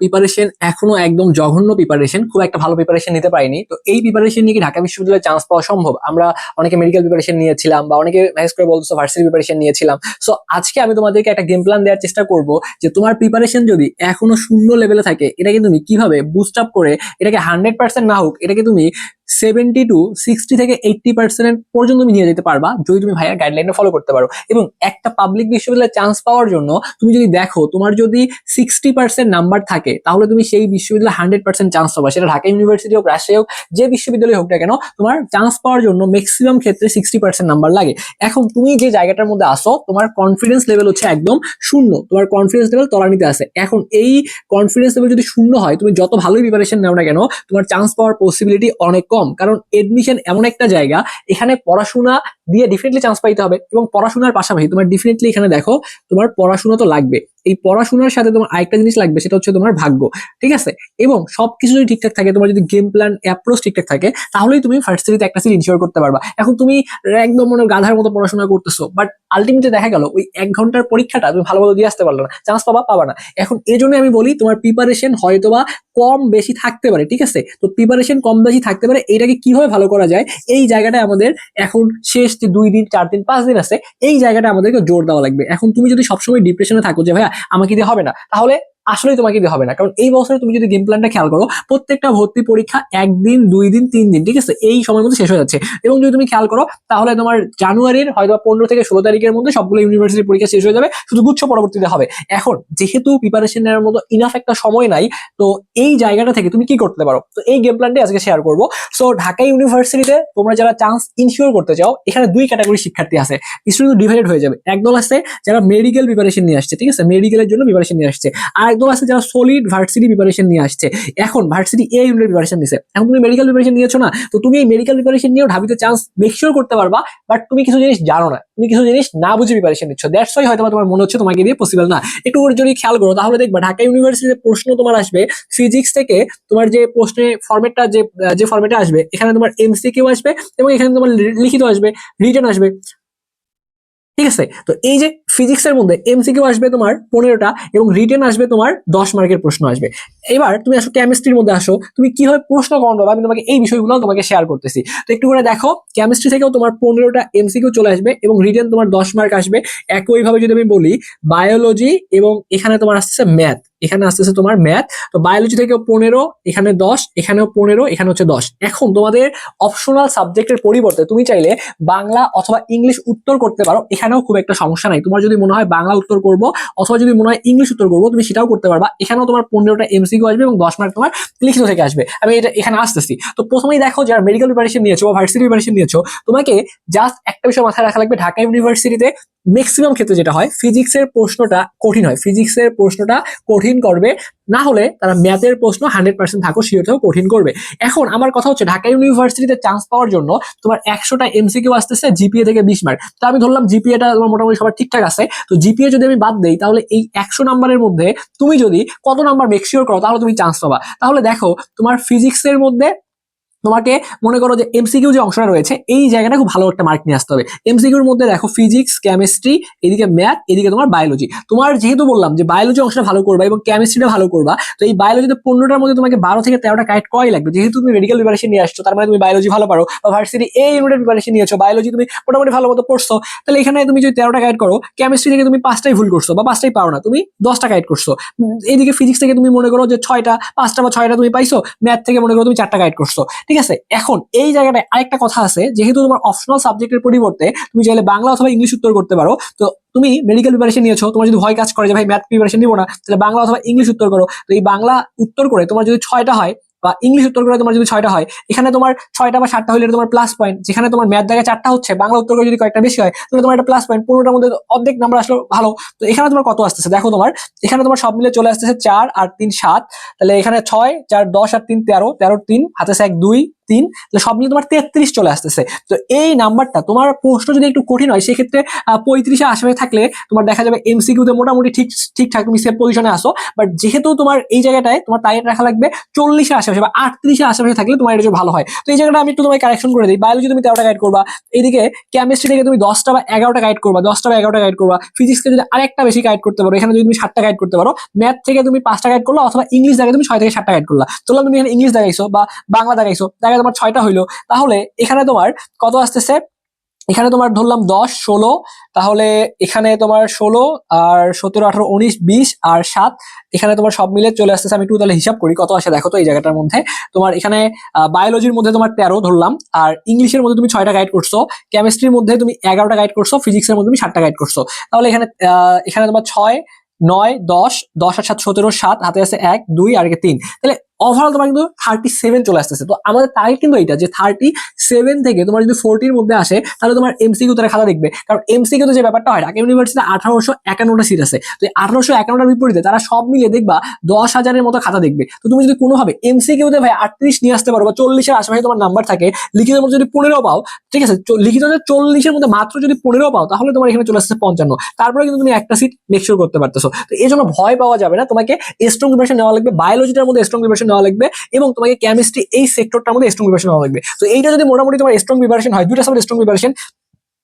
Preparation এখনও একদম জঘন্য প্রিপারেশন খুব একটা ভালো প্রিপারেশন নিতে পারিনি। তো এই প্রিপারেশন নিয়ে কি ঢাকা বিশ্ববিদ্যালয়ে চান্স পাওয়া সম্ভব? আমরা অনেকে মেডিকেল প্রিপারেশন নিয়েছিলাম বা অনেকে ম্যানেজ করে বলতো ভার্সিটি প্রিপারেশন নিয়েছিলাম। সো আজকে আমি তোমাদেরকে একটা গেম প্ল্যান দেওয়ার চেষ্টা করব যে তোমার প্রিপারেশন যদি এখনও শূন্য লেভেলে থাকে এটাকে তুমি কীভাবে বুস্ট আপ করে, এটাকে হান্ড্রেড পার্সেন্ট না হোক, এটাকে তুমি সেভেন্টি টু সিক্সটি থেকে এইটটি পার্সেন্ট পর্যন্ত তুমি নিয়ে যেতে পারবা যদি তুমি ভাইয়ার গাইডলাইনে ফলো করতে পারো। এবং একটা পাবলিক বিশ্ববিদ্যালয়ে চান্স পাওয়ার জন্য তুমি যদি দেখো তোমার যদি সিক্সটি পার্সেন্ট নাম্বার থাকে, তাহলে তুমি সেই বিশ্ববিদ্যালয়ে হান্ড্রেড পার্সেন্ট চান্স পাবা। সেটা ঢাকা ইউনিভার্সিটি হোক, রাজশাহী হোক, যে বিশ্ববিদ্যালয় হোক না কেন, তোমার চান্স পাওয়ার জন্য ম্যাক্সিমাম ক্ষেত্রে সিক্সটি পার্সেন্ট নাম্বার লাগে। এখন তুমি যে জায়গাটার মধ্যে আসো, তোমার কনফিডেন্স লেভেল হচ্ছে একদম শূন্য। তোমার কনফিডেন্স লেভেল তলানিতে আছে। এখন এই কনফিডেন্স লেভেল যদি শূন্য হয়, তুমি যত ভালোই প্রিপারেশন নাও না কেন, তোমার চান্স পাওয়ার পসিবিলিটি অনেক কম। কারণ এডমিশন এমন একটা জায়গা এখানে পড়াশোনা দিয়ে ডেফিনেটলি চান্স পাইতে হবে এবং পড়াশোনার পাশাপাশি তোমার ডেফিনেটলি এখানে দেখো, তোমার পড়াশোনা তো লাগবে। এই পড়াশোনার সাথে তোমার আরেকটা জিনিস লাগবে, সেটা হচ্ছে তোমার ভাগ্য, ঠিক আছে? এবং সবকিছু যদি ঠিকঠাক থাকে, তোমার যদি গেম প্ল্যান অ্যাপ্রোচ ঠিকঠাক থাকে, তাহলেই তুমি ফার্স্ট সিরিজে একটা সিট ইনশিওর করতে পারবা। এখন তুমি একদম মনে গাধার মতো পড়াশোনা করতেছো বাট আলটিমেটলি দেখা গেল, ওই এক ঘণ্টার পরীক্ষাটা তুমি ভালোভাবে দিয়ে আসতে পারল না চান্স পাবা পাবা না। এখন এই জন্য আমি বলি, তোমার প্রিপারেশন হয়তোবা কম বেশি থাকতে পারে, ঠিক আছে? তো প্রিপারেশন কম বেশি থাকতে পারে এইটাকে কীভাবে ভালো করা যায়, এই জায়গাটা আমাদের এখন শেষ যে দুই দিন, চার দিন, পাঁচ দিন আছে, এই জায়গাটা আমাদেরকে জোর দেওয়া লাগবে। এখন তুমি যদি সবসময় ডিপ্রেশনে থাকো যে, ভাইয়া, আমাকে দিয়ে হবে না, তাহলে আসলেই তোমাকে দিয়ে হবে না। কারণ এই বছরে তুমি যদি গেম প্ল্যানটা খেয়াল করো, প্রত্যেকটা ভর্তি পরীক্ষা একদিন, দুই দিন, তিন দিন, ঠিক আছে? এই সময়ের মধ্যে শেষ হয়ে যাচ্ছে। এবং যদি তুমি খেয়াল করো, তাহলে তোমার জানুয়ারির হয়তো পনেরো থেকে ষোলো তারিখের মধ্যে সবগুলো ইউনিভার্সিটির পরীক্ষা শেষ হয়ে যাবে। শুধু গুচ্ছ পরবর্তীতে হবে। এখন, যেহেতু প্রিপারেশন নেওয়ার মতো ইনাফ একটা সময় নাই, তো এই জায়গাটা থেকে তুমি কি করতে পারো? তো এই গেম প্ল্যানটি আজকে শেয়ার করব। সো ঢাকা ইউনিভার্সিটিতে তোমরা যারা চান্স ইনশিওর করতে চাও, এখানে দুই ক্যাটাগরি শিক্ষার্থী আছে। স্টুডেন্ট ডিভাইডেড হয়ে যাবে। একদল আছে যারা মেডিকেল প্রিপারেশন নিয়ে আসছে, ঠিক আছে? মেডিকেলের জন্য প্রিপারেশন নিয়ে আসছে। আর একদল আছে যারা সলিড ভার্সিটি প্রিপারেশন নিয়ে আসছে। এখন ভার্সিটি এ ইউনিট প্রিপারেশন নিছে। এখন তুমি মেডিকেল প্রিপারেশন নিয়েছো না, তো তুমি এই মেডিকেল প্রিপারেশন নিয়েও ঢাবিতে চান্স মেকশিওর করতে পারবা বাট তুমি কিছু জিনিস জানো না। তুমি কিছু জিনিস না বুঝে প্রিপারেশন নিচ্ছ। দ্যাটস ওয়াই হয়তো তোমার মনে হচ্ছে তোমাকে দিয়ে পসিবল না। একটু করে যদি খেয়াল করো, তাহলে দেখবা ঢাকা ইউনিভার্সিটিতে প্রশ্ন তোমার আসবে ফিজিক্স থেকে তোমার যে প্রশ্নের ফরম্যাটটা যে যে ফরম্যাটে আসবে, এখানে তোমার এমসিকিউ আসবে এবং এখানে তোমার লিখিত আসবে রিটার্ন আসবে। ঠিক আছে? তো এই যে ফিজিক্স এর মধ্যে এমসিকিউ আসবে তোমার পনেরোটা এবং রিটেন আসবে তোমার দশ মার্কের প্রশ্ন আসবে। এবার তুমি আসো কেমিস্ট্রির মধ্যে আসো, তুমি কীভাবে প্রশ্ন পাবে আমি তোমাকে এই বিষয়গুলো তোমাকে শেয়ার করতেছি। তো একটু করে দেখো কেমিস্ট্রি থেকেও তোমার পনেরোটা এমসিকিউ চলে আসবে এবং রিটেন তোমার দশ মার্ক আসবে। একইভাবে যদি আমি বলি বায়োলজি এবং এখানে তোমার আসতেছে ম্যাথ এখানে আসতেছে তোমার ম্যাথ তো বায়োলজি থেকেও পনেরো, এখানে দশ, এখানেও পনেরো, এখানে হচ্ছে দশ। এখন তোমাদের অপশনাল সাবজেক্টের পরিবর্তে তুমি চাইলে বাংলা অথবা ইংলিশ উত্তর করতে পারো, এখানেও খুব একটা সমস্যা নাই। তোমার যদি মনে হয় বাংলা উত্তর করব, অথবা যদি মনে হয় ইংলিশ উত্তর করব, তুমি সেটাও করতে পারবা। এখানেও তোমার পনেরোটা এমসিকিউ আসবে এবং দশ মার্ক তোমার লিখিত থেকে আসবে। আমি এটা এখানে আসতেছি। তো প্রথমেই দেখো যারা মেডিকেল প্রিপারেশন নিয়েছো বা ভার্সিটি প্রিপারেশন নিয়েছো, তোমাকে জাস্ট একটা বিষয় মাথায় রাখা লাগবে, ঢাকা ইউনিভার্সিটিতে ম্যাক্সিমাম ক্ষেত্রে যেটা হয় ফিজিক্সের প্রশ্নটা কঠিন হয়। ফিজিক্সের প্রশ্নটা কঠিন করবে, না হলে তারা ম্যাথের প্রশ্ন হান্ড্রেড পার্সেন্ট থাকো সিওতেও কঠিন করবে। এখন আমার কথা হচ্ছে, ঢাকা ইউনিভার্সিটিতে চান্স পাওয়ার জন্য তোমার একশোটা এমসিকিউ আসতেছে জিপিএ থেকে বিশ মার্ক তো আমি ধরলাম জিপিএটা তোমার মোটামুটি সবার ঠিকঠাক আছে। তো জিপিএ যদি আমি বাদ দিই, তাহলে এই একশো নাম্বারের মধ্যে তুমি যদি কত নাম্বার মেকশিওর করো, তাহলে তুমি চান্স পাবা। তাহলে দেখো, তোমার ফিজিক্সের মধ্যে তোমাকে মনে করো যে এমসিকিউ যে অংশটা রয়েছে, এই জায়গাটা খুব ভালো একটা মার্ক নিয়ে আসতে হবে। এমসিকিউর মধ্যে দেখো ফিজিক্স কেমিস্ট্রি এদিকে ম্যাথ এদিকে তোমার বায়োলজি তোমার যেহেতু বললাম যে বায়োলজি অংশটা ভালো করবা এবং কেমিস্ট্রিটা ভালো করবা, তো এই বায়োলজিতে পনেরোটার মধ্যে তোমাকে বারো থেকে তেরোটা কারেক্ট করাই লাগবে? যেহেতু তুমি মেডিকেল প্রিপারেশন নিয়ে আসছো, তার মানে তুমি বায়োলজি ভালো পারো বা ভার্সিটি এ ইউনিটের প্রিপারেশন নিয়েছো বায়োলজি তুমি মোটামুটি ভালো মতো পড়ছো, তাহলে এখানে তুমি যদি তেরোটা গাইড করো কেমিস্ট্রি থেকে তুমি পাঁচটাই ভুল করছ বা পাঁচটাই পারো না, তুমি দশটা গাইড করছ। এইদিকে ফিজিক্স থেকে তুমি মনে করো যে ছয়টা, পাঁচটা বা ছয়টা তুমি পাইছো ম্যাথ থেকে মনে করো তুমি চারটা গাইড করছ। ঠিক আছে? এখন এই জায়গাটায় আরেকটা কথা আছে, যেহেতু তোমার অপশনাল সাবজেক্টের পরিবর্তে তুমি চাইলে বাংলা অথবা ইংলিশ উত্তর করতে পারো, তো তুমি মেডিকেল প্রিপারেশন নিয়েছো, তোমার যদি ভয় কাজ করে যে, ভাই ম্যাথ প্রিপারেশন নিবো না, তাহলে বাংলা অথবা ইংলিশ উত্তর করো। তো এই বাংলা উত্তর করে তোমার যদি ছয়টা হয় বা ইংলিশ উত্তর করে তোমার যদি ছয়টা হয়, এখানে তোমার ছয়টা বা সাতটা হলে তোমার প্লাস পয়েন্ট যেখানে তোমার ম্যাথ জায়গায় চারটা হচ্ছে, বাংলা উত্তর করে যদি কয়েকটা বেশি হয়, তাহলে তোমার একটা প্লাস পয়েন্ট পনেরোটার মধ্যে অর্ধেক নাম্বার আসলো ভালো। তো এখানে তোমার কত আসতেছে? দেখো তোমার, এখানে তোমার সব মিলে চলে আসতেছে চার আর তিন সাত, তাহলে এখানে ছয়, চার, দশ আর তিন, তেরো তেরো, তিন হাতে এক দুই তিন, তাহলে সব মিলে তোমার তেত্রিশ চলে আসতেছে। তো এই নাম্বারটা তোমার প্রশ্ন যদি একটু কঠিন হয়, সেক্ষেত্রে পঁয়ত্রিশে আশেপাশে থাকলে তোমার দেখা যাবে এমসিকিউতে মোটামুটি ঠিক, ঠিকঠাক তুমি সেফ পজিশনে আসো। বাট যেহেতু তোমার এই জায়গাটায় তোমার টার্গেট রাখা লাগবে চল্লিশের আশেপাশে বা আটত্রিশের আশেপাশে থাকলে তোমার এটা ভালো হয়। তো এই জায়গাটা আমি একটু তোমায় কারেকশন করে দিই। বায়োলজি তুমি তেরোটা গাইড করবা, এইদিকে কেমিস্ট্রি থেকে তুমি দশটা বা এগারোটা গাইড করবা, দশটা বা এগারোটা গাইড করবা। ফিজিক্সকে যদি আরেকটা বেশি গাইড করতে পারো, এখানে যদি তুমি সাতটা গাইড করতে পারো ম্যাথ থেকে তুমি পাঁচটা গাইড করল, অথবা ইংলিশ জায়গায় তুমি ছয় থেকে সাতটা গাইড করলা। চললাম তুমি এখানে ইংলিশ দেখাইছো বা বাংলা দেখাইছো জায়গায় তোমার ছয়টা হইল, তাহলে এখানে তোমার কত আসতেছে? এখানে তোমার ধরলাম দশ, ষোলো, তাহলে এখানে তোমার ষোলো আর সতেরো, আঠারো, উনিশ, বিশ আর সাত, এখানে তোমার সব মিলে চলে আসতেছে, আমি একটু তাহলে হিসাব করি কত আসে দেখো তো এই জায়গাটার মধ্যে। তোমার এখানে বায়োলজির মধ্যে তোমার তেরো ধরলাম, আর ইংলিশের মধ্যে তুমি ছয়টা গাইড করছ কেমিস্ট্রির মধ্যে তুমি এগারোটা গাইড করছ ফিজিক্সের মধ্যে তুমি সাতটা গাইড করছ। তাহলে এখানে এখানে তোমার ছয়, নয়, দশ দশ আর সাত, সতেরো, সাত, হাতে আছে এক, দুই, আর তিন। তাহলে ওভারঅল তোমার কিন্তু থার্টি সেভেন চলে আসতেছে। তো আমাদের টার্গেট কিন্তু এইটা যে থার্টি সেভেন থেকে তোমার যদি ফোরটির মধ্যে আসে, তাহলে তোমার এমসিকিউ তারা খাতা দেখবে। কারণ এমসিকিউ যে ব্যাপারটা হয় ঢাকা ইউনিভার্সিটিতে আঠারোশো একান্নটা সিট আছে। তো আঠারোশো একান্নটার বিপরীতে তারা সব মিলে দেখবা দশ হাজারের মতো খাতা দেখবে। তো তুমি যদি কোনোভাবে এমসিকিউতে ভাই আটত্রিশ নিয়ে আসতে পারো বা চল্লিশের আশেপাশে তোমার নাম্বার থাকে, লিখিত মধ্যে যদি পনেরো পাও, ঠিক আছে? লিখিত চল্লিশের মধ্যে মাত্র যদি পনেরো পাও, তাহলে তোমার এখানে চলে আসছে পঞ্চান্ন। তারপরে কিন্তু তুমি একটা সিট মেকশোর করতে পারতেছো। তো এই জন্য ভয় পাওয়া যাবে না। তোমাকে স্ট্রং প্রিপারেশন নেওয়া লাগবে। বায়োলজিটার মধ্যে স্ট্রং প্রিপারেশন নেওয়া লাগবে এবং তোমাকে কেমিস্ট্রি এই সেক্টরটার মধ্যে স্ট্রং প্রিপারেশন নেওয়া লাগবে। তো এইটা যদি মোটামুটি তোমার স্ট্রং প্রিপারেশন হয়, দুইটা সাবজেক্ট স্ট্রং প্রিপারেশন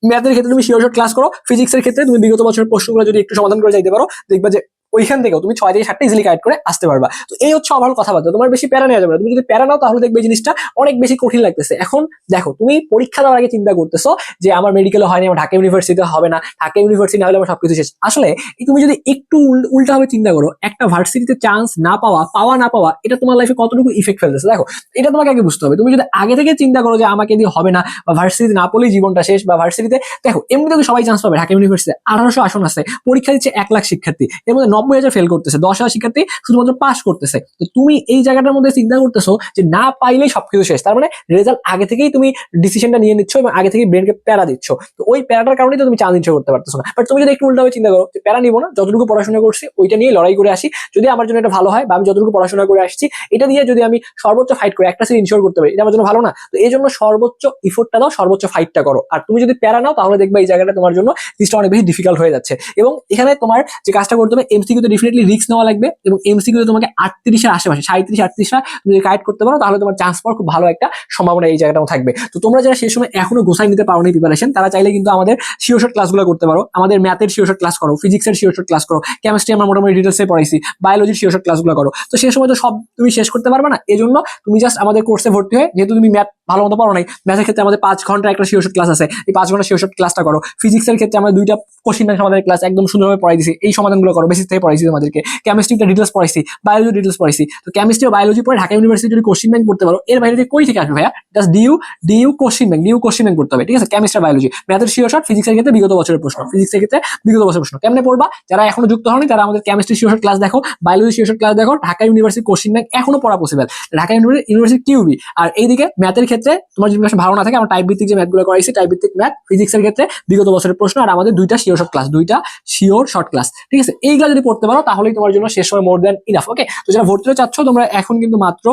ম্যাথের ক্ষেত্রে তুমি শিওর ক্লাস করো ফিজিক্সের ক্ষেত্রে তুমি বিগত বছরের প্রশ্নগুলো যদি একটু সমাধান করে যাইতে পারো, দেখবা যে ওইখান থেকেও তুমি ছয় থেকে সাতটা ইজিলি কাইড করে আসতে পারবা। তো এই হচ্ছে ওভারঅল কথাবার্তা, তোমার বেশি প্যারা নেওয়া যাবে না। তুমি যদি প্যারা নাও, তাহলে দেখবে জিনিসটা অনেক বেশি কঠিন লাগতেছে। এখন দেখো, তুমি পরীক্ষা দেওয়ার আগে চিন্তা করতেছো যে আমার মেডিকেলে হয়নি, আমার ঢাকা ইউনিভার্সিটিতে হবে না, ঢাকা ইউনিভার্সিটি না হলে আমার সবকিছু শেষ। আসলে তুমি যদি একটু উল্টা ভাবে চিন্তা করো, একটা ভার্সিটিতে চান্স না পাওয়া পাওয়া না পাওয়া, এটা তোমার লাইফে কতটুকু ইফেক্ট ফেলতেছে? দেখো, এটা তোমাকে আগে বুঝতে হবে। তুমি যদি আগে থেকে চিন্তা করো যে আমাকে দিয়ে হবে না, বা ভার্সিটিতে না পড়লেই জীবনটা শেষ, বা ভার্সিটিতে দেখো এমনিতে তো সবাই চান্স পাবে। ঢাকা ইউনিভার্সিটিতে আঠারোশো আসন আছে, পরীক্ষা দিচ্ছে এক লাখ শিক্ষার্থী। এর মধ্যে নব্বই হাজার ফেল করতেছে, দশ হাজার শিক্ষার্থী শুধুমাত্র পাস করতেছে। তো তুমি এই জায়গাটার মধ্যে চিন্তা করতেছো যে না পাইলেই সবকিছু শেষ, তার মানে রেজাল্ট আগে থেকেই তুমি ডিসিশনটা নিয়ে নিচ্ছ এবং আগে থেকেই ব্রেনকে প্যারা দিচ্ছ। তো ওই প্যারাটার কারণেই তো তুমি চান্স ইচ্ছা করতে পারতেছো না। বাট তুমি যদি একটু উল্টাভাবে চিন্তা করো যে প্যারা নিবো না, যতটুকু পড়াশোনা করছি ওইটা নিয়ে লড়াই করে আসি, যদি আমার জন্য এটা ভালো হয় বা আমি যতটুকু পড়াশোনা করে আসছি, এটা দিয়ে যদি আমি সর্বোচ্চ ফাইট করে, একটা সিট ইনশোর করতে পারি, এটা আমার জন্য ভালো না। তো এই জন্য সর্বোচ্চ ইফোর্টটা দাও, সর্বোচ্চ ফাইটটা করো। আর তুমি যদি প্যারা নাও, তাহলে দেখবে এই জায়গাটা তোমার জন্য জিনিসটা অনেক বেশি ডিফিকাল্ট হয়ে যাচ্ছে। এবং এখানে তোমার যে কাজটা করতে হবে এমসিকিউতে ডেফিনেটলি রিস্ক নেওয়া লাগবে এবং এমসিকিউতে তোমাকে আটত্রিশের আশেপাশে সাঁত্রিশ আটত্রিশটা তুমি যদি গাইড করতে পারো, তাহলে তোমার চান্স পাওয়ার খুব ভালো একটা সম্ভাবনা এই জায়গাটাও থাকবে। তো তোমরা যারা সেই সময় এখনও গোসাই নিতে পারো নি প্রিপারেশন তারা চাইলে কিন্তু আমাদের শিওশট ক্লাসগুলো করতে পারো। আমাদের ম্যাথের শিওশট ক্লাস করো ফিজিক্সের শিওশট ক্লাস করো কেমিস্ট্রি আমরা মোটামুটি ডিটেলসে পড়াইছি বায়োলজির শিওশট ক্লাসগুলো করো। তো সেই সময় তো সব তুমি শেষ করতে পারবে না। এজন্য তুমি জাস্ট আমাদের কোর্সে ভর্তি হয়ে, যেহেতু তুমি ম্যাথ ভালো মতো পারো নাই। ম্যাথের ক্ষেত্রে আমাদের পাঁচ ঘণ্টা একটা শিওশট ক্লাস আছে। এই পাঁচ ঘণ্টা শিওশট ক্লাসটা করো। ফিজিক্সের ক্ষেত্রে আমরা দুইটা কোশ্চিন ব্যাংক সমাধানের ক্লাস একদম সুন্দরভাবে পড়াই দিছি। এই সমাধানগুলো করো বেসিস থেকে পড়াইছি তোমাদেরকে। কেমিস্ট্রিটা ডিটেলস পড়াইছি বায়োলজি ডিটেলস পড়াইছি। তো কেমিস্ট্রি ও বায়োলজি পড়ে ঢাকা ইউনিভার্সিটি যদি কোশ্চিন ব্যাংক পড়তে পারো, এর বাইরে থেকে কই থেকে আসবে ভাইয়া? Just DU DU question bank DU question bank পড়তে হবে, ঠিক আছে? কেমিস্ট্রি বায়োলজি ম্যাথের শিওশট ফিজিক্সের ক্ষেত্রে বিগত বছরের প্রশ্ন। ফিজিক্সের ক্ষেত্রে বিগত বছরের প্রশ্ন। কেমনে পড়বা? যারা এখনও যুক্ত হয়নি তারা আমাদের কেমিস্ট্রি শিওশট ক্লাস দেখো বায়োলজি শিওশট ক্লাস দেখো, ঢাকা ইউনিভার্সিটি কোশ্চিন ব্যাংক এখনও পড়া পসিবল ঢাকা ইউনিভার্সিটি কিউবি আর এইদিকে ম্যাথের ক্ষেত্রে তোমার যদি ভালো না থাকে, আমরা টাইপ ভিত্তিক যে ম্যাথগুলো করাইছি টাইপ ভিত্তিক ম্যাথ ফিজিক্সের ক্ষেত্রে বিগত বছরের প্রশ্ন আর আমাদের দুইটা শিওর শর্ট ক্লাস দুইটা শিওর শর্ট ক্লাস ঠিক আছে? এইগুলো যদি পড়তে পারো, তাহলেই তোমার জন্য শেষ সময় মোর দ্যান ইনাফ ওকে তো যারা ভর্তি হতে চাচ্ছ, তোমরা এখন কিন্তু মাত্র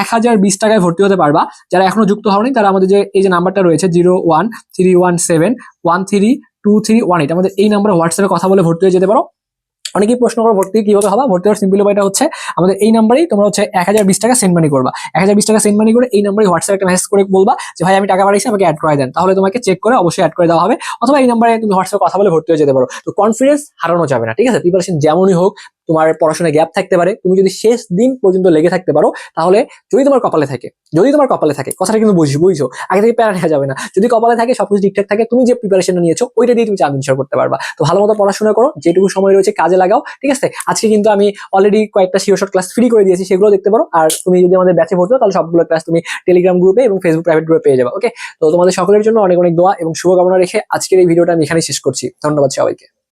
এক হাজার বিশ টাকায় ভর্তি হতে পারবা। যারা এখনও যুক্ত হওনি, তারা আমাদের যে, এই যে নাম্বারটা রয়েছে zero one three one seven one three two three one eight আমাদের এই নাম্বারে হোয়াটসঅ্যাপে কথা বলে ভর্তি হয়ে যেতে পারো। অনেকেই প্রশ্ন করো, ভর্তি কীভাবে হবে? ভর্তি হওয়ার সিম্পল উপায়টা হচ্ছে, আমাদের এই নাম্বারেই তোমরা হচ্ছে এক হাজার বিশ টাকা সেন্ড মানি করবা। এক হাজার বিশ টাকা সেন্ড মানি করে এই নাম্বারে হোয়াটসঅ্যাপ একটা মেসেজ করে বলবা যে, ভাই, আমি টাকা পাঠাইছি আমাকে অ্যাড করে দেন। তাহলে তোমাকে চেক করে অবশ্যই অ্যাড করে দেওয়া হবে। অথবা এই নাম্বারে তুমি হোয়াটসঅ্যাপ কথা বলে ভর্তি হয়ে যেতে পারো। তো কনফিডেন্স হারানো যাবে না, ঠিক আছে? প্রিপারেশন যেমনই হোক তোমার পড়াশোনায় গ্যাপ থাকতে পারে। তুমি যদি শেষ দিন পর্যন্ত লেগে থাকতে পারো, তাহলে যদি তোমার কপালে থাকে, যদি তোমার কপালে থাকে, কথাটা কিন্তু বুঝি বুঝছ? আগে থেকে প্যারা নেওয়া যাবে না। যদি কপালে থাকে, সবকিছু ঠিকঠাক থাকে, তুমি যে প্রিপারেশন নিয়েছো, ওইটা দিয়ে তুমি চান্দ করতে পারবা। তো ভালো মতো পড়াশোনা করো, যেটুকু সময় রয়েছে কাজে লাগাও, ঠিক আছে? আজকে কিন্তু আমি অলরেডি কয়েকটা শিওর শর্ট ক্লাস ফ্রি করে দিয়েছি সেগুলো দেখতে পারো। আর তুমি যদি আমাদের ব্যাচে ভর্তি তাহলে সবগুলো ক্লাস তুমি টেলিগ্রাম গ্রুপে এবং ফেসবুক প্রাইভেট গ্রুপে পেয়ে যাবে ওকে তো তোমাদের সকলের জন্য অনেক অনেক দোয়া এবং শুভকামনা রেখে আজকের এই ভিডিওটা আমি এখানেই শেষ করছি। ধন্যবাদ সবাইকে।